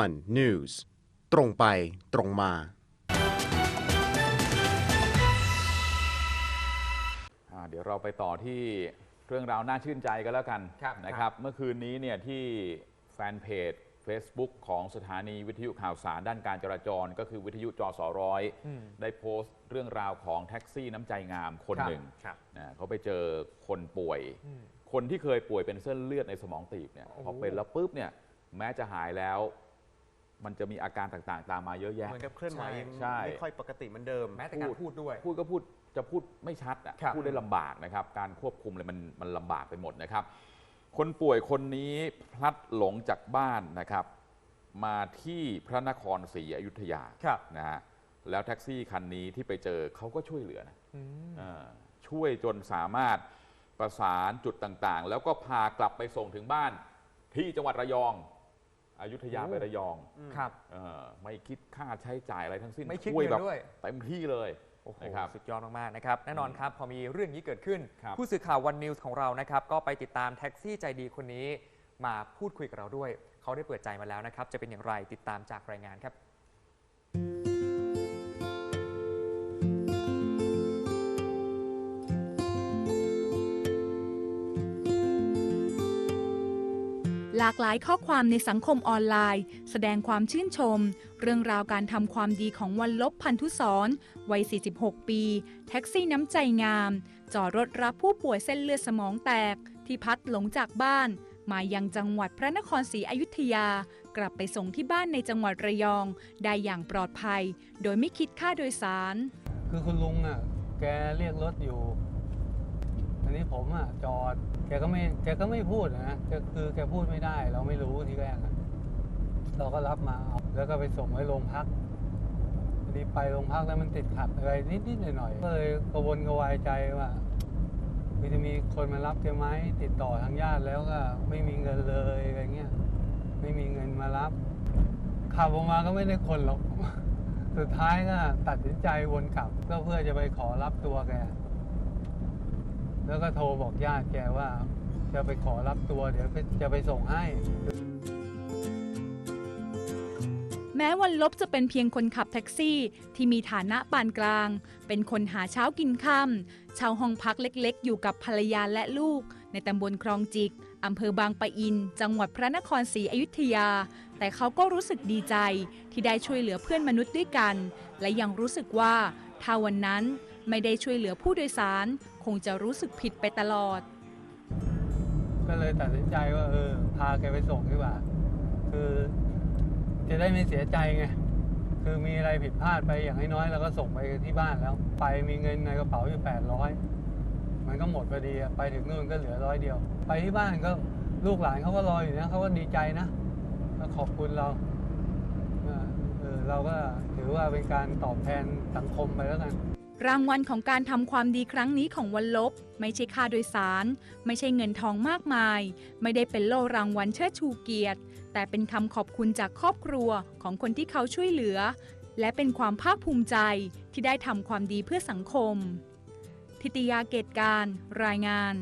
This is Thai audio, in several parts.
one news ตรงไปตรงมา อ่าเดี๋ยวเราไปต่อที่เรื่องราวน่าชื่นใจกันแล้วกันครับ นะครับ เมื่อคืนนี้เนี่ยที่แฟนเพจ Facebook ของสถานีวิทยุข่าวสารด้านการจราจร ก็คือวิทยุจอสอร้อยอืมได้โพสต์เรื่องราวของแท็กซี่น้ำใจงามคนครับหนึ่งครับ นะเขาไปเจอคนป่วย อืม คนที่เคยป่วยเป็นเส้นเลือดในสมองตีบเนี่ยโอ้พอเป็นแล้วปุ๊บเนี่ยแม้จะหายแล้ว มันจะมีอาการต่างๆ ตามมาเยอะแยะ เหมือนกับเคลื่อนไหวใช่ ไม่ค่อยปกติเหมือนเดิม แม้แต่การพูดด้วย พูดก็พูดจะพูดไม่ชัดอะครับ พูดได้ลำบากนะครับ การควบคุมเลยมันมันลำบากไปหมดนะครับ คนป่วยคนนี้พลัดหลงจากบ้านนะครับ มาที่พระนครศรีอยุธยาครับนะฮะแล้วแท็กซี่คันนี้ที่ไปเจอเขาก็ช่วยเหลือนะอืมเออช่วยจนสามารถประสานจุดต่างๆ แล้วก็พากลับไปส่งถึงบ้านที่จังหวัดระยอง อยุธยาโอ้ไประยองครับ เออไม่คิดค่าใช้จ่ายอะไรทั้งสิ้นไม่คิดช่วยเงินแบบด้วย เต็มที่เลยโอ้โหนะครับ สุดยอดมากๆนะครับแน่นอนครับพอมีเรื่องนี้เกิดขึ้น ครับ ผู้สื่อข่าววันนิวส์ของเรานะครับก็ไปติดตามแท็กซี่ใจดีคนนี้ มาพูดคุยกับเราด้วย เขาได้เปิดใจมาแล้วนะครับ จะเป็นอย่างไรติดตามจากรายงานครับ หลากหลายข้อความในสังคมออนไลน์ แสดงความชื่นชม เรื่องราวการทำความดีของวันลบพันธุสรวัย 46 ปี แท็กซี่น้ำใจงาม จอดรถรับผู้ป่วยเส้นเลือดสมองแตก ที่พัดหลงจากบ้าน มายังจังหวัดพระนครศรีอยุธยา กลับไปส่งที่บ้านในจังหวัดระยอง ได้อย่างปลอดภัย โดยไม่คิดค่าโดยสาร คือคุณลุงอะแกเรียกรถอยู่ อันนี้ผมอะจอดแกก็ไม่แกก็ไม่พูดนะแกคือแกพูดไม่ได้ เราไม่รู้ทีแรกอะเราก็รับมาเอาแล้วก็ไปส่งไว้โรงพักพอดีไปโรงพักแล้วมันติดขัดอะไรนิดๆหน่อยๆก็เลยกระวนกระวายใจว่าคือจะมีคนมารับแกไหมติดต่อทางญาติแล้วก็ไม่มีเงินเลยอะไรเงี้ยไม่มีเงินมารับขับออกมาก็ไม่ได้คนหรอกสุดท้ายก็ตัดสินใจวนกลับก็เพื่อจะไปขอรับตัวแก แล้วก็โทรบอกญาติแกว่า จะไปขอรับตัวเดี๋ยวจะไปส่งให้ แม้วันลบจะเป็นเพียงคนขับแท็กซี่ที่มีฐานะปานกลาง เป็นคนหาเช้ากินค่ำเช่าห้องพักเล็กๆ อยู่กับภรรยาและลูก ในตำบลคลองจิกอำเภอบางปะอิน จังหวัดพระนครศรีอยุธยา แต่เขาก็รู้สึกดีใจที่ได้ช่วยเหลือเพื่อนมนุษย์ด้วยกัน และยังรู้สึกว่าถ้าวันนั้นไม่ได้ช่วยเหลือผู้โดยสาร คงจะรู้สึกผิดไปตลอด ก็เลยตัดสินใจว่าเออ พาแกไปส่งดีกว่า คือจะได้ไม่เสียใจไง คือมีอะไรผิดพลาดไปอย่างน้อยๆเราก็ส่งไปที่บ้านแล้ว ไปมีเงินในกระเป๋าอยู่แปดร้อยมันก็หมดพอดีไปถึงนู่นก็เหลือร้อยเดียว ไปที่บ้านก็ลูกหลานเขาก็รออยู่นะเขาก็ดีใจนะก็ขอบคุณเรา เราก็ถือว่าเป็นการตอบแทนสังคมไปแล้วกัน รางวัลของการทำความดีครั้งนี้ของวันลบ ไม่ใช่ค่าโดยสาร ไม่ใช่เงินทองมากมาย ไม่ได้เป็นโล่รางวัลเชิดชูเกียรติ แต่เป็นคำขอบคุณจากครอบครัวของคนที่เขาช่วยเหลือ และเป็นความภาคภูมิใจที่ได้ทำความดีเพื่อสังคม ทิติยาเกตการ รายงาน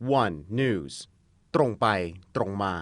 one news ตรงไปตรงมา